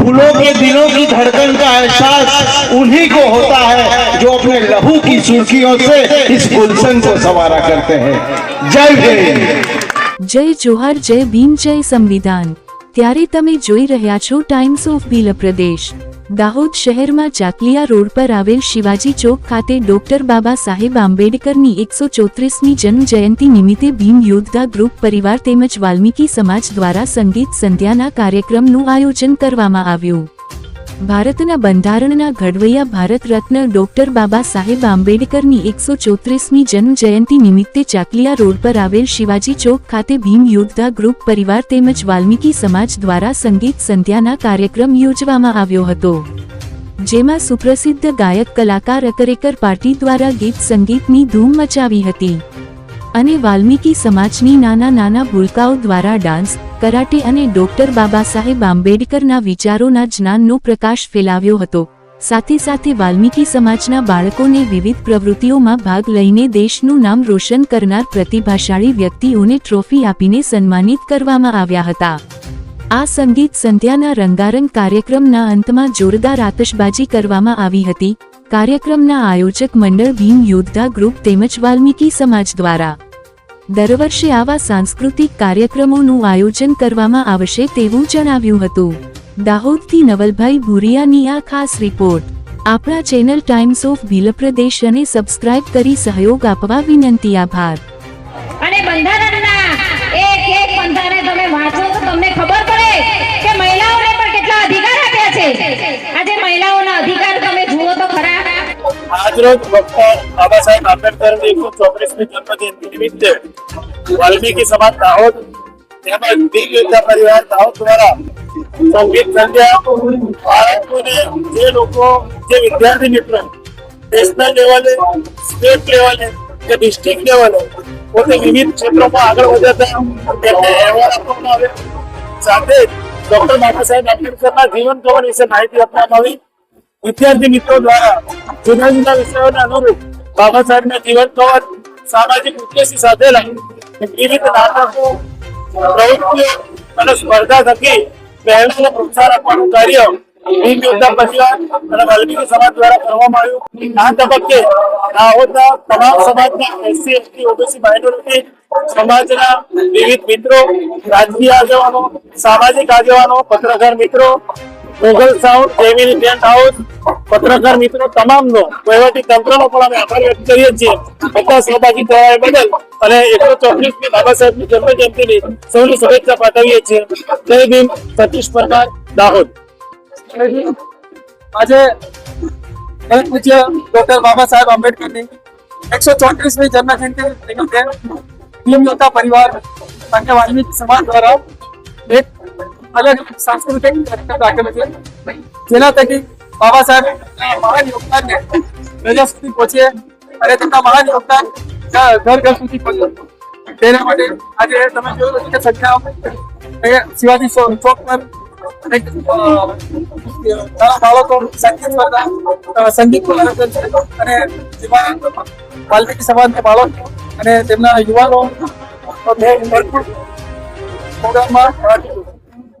फूलों के दिलों की धड़कन का एहसास उन्हीं को होता है जो अपने लहू की सुर्खियों से इस गुलशन को संवारा करते हैं जय भीम જય જોહાર જય ભીમ જય સંવિધાન ત્યારે તમે જોઈ રહ્યા છો ટાઈમ્સ ઓફ ભીલ પ્રદેશ દાહોદ શહેરમાં ચાકલિયા રોડ પર આવેલ શિવાજી ચોક ખાતે ડોક્ટર બાબા સાહેબ આંબેડકરની એકસો ચોત્રીસમી જન્મજયંતિ નિમિત્તે ભીમ યોદ્ધા ગ્રુપ પરિવાર તેમજ વાલ્મીકી સમાજ દ્વારા સંગીત સંધ્યાના કાર્યક્રમનું આયોજન કરવામાં આવ્યું. ભારતના બંધારણના ઘડવૈયા ભારત રત્ન ડોક્ટર બાબા સાહેબ આંબેડકરની એકસો ચોત્રીસમી જન્મ જયંતિ નિમિત્તે ચાકલિયા રોડ પર આવેલ શિવાજી ચોક ખાતે ભીમ યોદ્ધા ગ્રુપ પરિવાર તેમજ વાલ્મીકી સમાજ દ્વારા સંગીત સંધ્યાના કાર્યક્રમ યોજવામાં આવ્યો હતો. જેમાં સુપ્રસિદ્ધ ગાયક કલાકાર અકરેકર પાર્ટી દ્વારા ગીત સંગીતની ધૂમ મચાવી હતી. અને વાલ્મીકી સમાજની નાના નાના ભૂલકાઓ દ્વારા ડાન્સ, કરાટે અને ડોક્ટર બાબા સાહેબ આંબેડકરના વિચારોના જ્ઞાનનો પ્રકાશ ફેલાવ્યો હતો. સાથે સાથે વાલ્મીકી સમાજના બાળકોને વિવિધ પ્રવૃત્તિઓમાં ભાગ લઈને દેશનું નામ રોશન કરનાર પ્રતિભાશાળી વ્યક્તિઓને ટ્રોફી આપીને સન્માનિત કરવામાં આવ્યા હતા. આ સંગીત સંધ્યાના રંગારંગ કાર્યક્રમના અંતમાં જોરદાર આતશબાજી કરવામાં આવી હતી. કાર્યક્રમના આયોજક મંડળ ભીમ યોદ્ધા ગ્રુપ તેમજ વાલ્મીકી સમાજ દ્વારા. દર વર્ષે આવા સાંસ્કૃતિક કાર્યક્રમોનું આયોજન કરવામાં આવશે તેવું જણાવ્યું હતું. દાહોદથી નવલભાઈ ભુરિયાની આ ખાસ રિપોર્ટ. આપણા ચેનલ ટાઈમ્સ ઓફ ભીલપ્રદેશ અને સબસ્ક્રાઇબ કરી સહયોગ આપવા વિનંતી આભાર. અને બંધારણના એક એક બંધારણ તમે વાંચો તો તમને ખબર પડે કે આજરોજ ડોક્ટર બાબા સાહેબ આંબેડકરની એકસો ચોત્રીસમી જન્મજયંતિ નિમિત્તે વાલ્મીકી સમાજ દાહોદ, તેમજ દિગ યોદ્ધા પરિવાર દાહોદ દ્વારા સંગીત સંધ્યા, બાળકોને જે લોકો, જે વિદ્યાર્થી મિત્રો નેશનલ લેવલે સ્ટેટ લેવલે કે ડિસ્ટ્રિક્ટ લેવલે પોતે વિવિધ ક્ષેત્રોમાં આગળ વધ્યા તેમને એવોર્ડ આપવામાં આવ્યો. સાથે ડોક્ટર બાબા સાહેબ આંબેડકરના જીવન કવન વિશે માહિતી આપવામાં આવી. વિદ્યાર્થી મિત્રો દ્વારા જુદા જુદા વિષયોના અનુરૂપ બાબા સાહેબના જીવન કવન સામાજિક ઉદ્દેશ્ય સાથે લઈ વિવિધ નાટકો, પ્રવૃત્તિઓ અને સ્પર્ધા થકી બહેનોને પ્રોત્સાહન આપવાનું કાર્ય સમાજ દ્વારા કરવામાં તબક્કે તમામ સમાજના એસસી સમાજના વિવિધ મિત્રો, રાજકીય આગેવાનો, સામાજિક આગેવાનો, પત્રકાર મિત્રો Google sound Gemini tent house પત્રકાર મિત્રો તમામનો વહીવટી તંત્રનો પણ અમે આભાર વ્યક્ત કરીએ છીએ. બધા સહભાગી થવા બદલ અને એકસો ચોત્રીસમી બાબા સાહેબની જન્મ જયંતિની સૌની શુભેચ્છા પાઠવીએ છીએ. જય ભીમ, સતીશ પરમાર, દાહોદ. આજે પરમ પૂજ્ય ડોક્ટર બાબા સાહેબ આંબેડકરની એકસો ચોત્રીસમી જન્મ જયંતિ નિમિત્તે ભીમ યોદ્ધા પરિવાર અને વાલ્મીકી સમાજ દ્વારા એક અલગ સાંસ્કૃતિક રાખેલો છે. જેના થકી બાબા સાહેબ મહાન યોગદાનને પ્રજા સુધી પહોંચે અને તેમના મહાન યોગદાન ઘર ઘર સુધી પહોંચે. તેના માટે આજે તમે જોયું હશે કે સંખ્યા શિવાજી ચોક પર બાળકો સંગીત સ્પર્ધા સંગીત પ્રદર્શન છે. અને જેમાં વાલ્મીકી સમાજના બાળકો અને તેમના યુવાનો ભરપૂર પ્રોગ્રામમાં.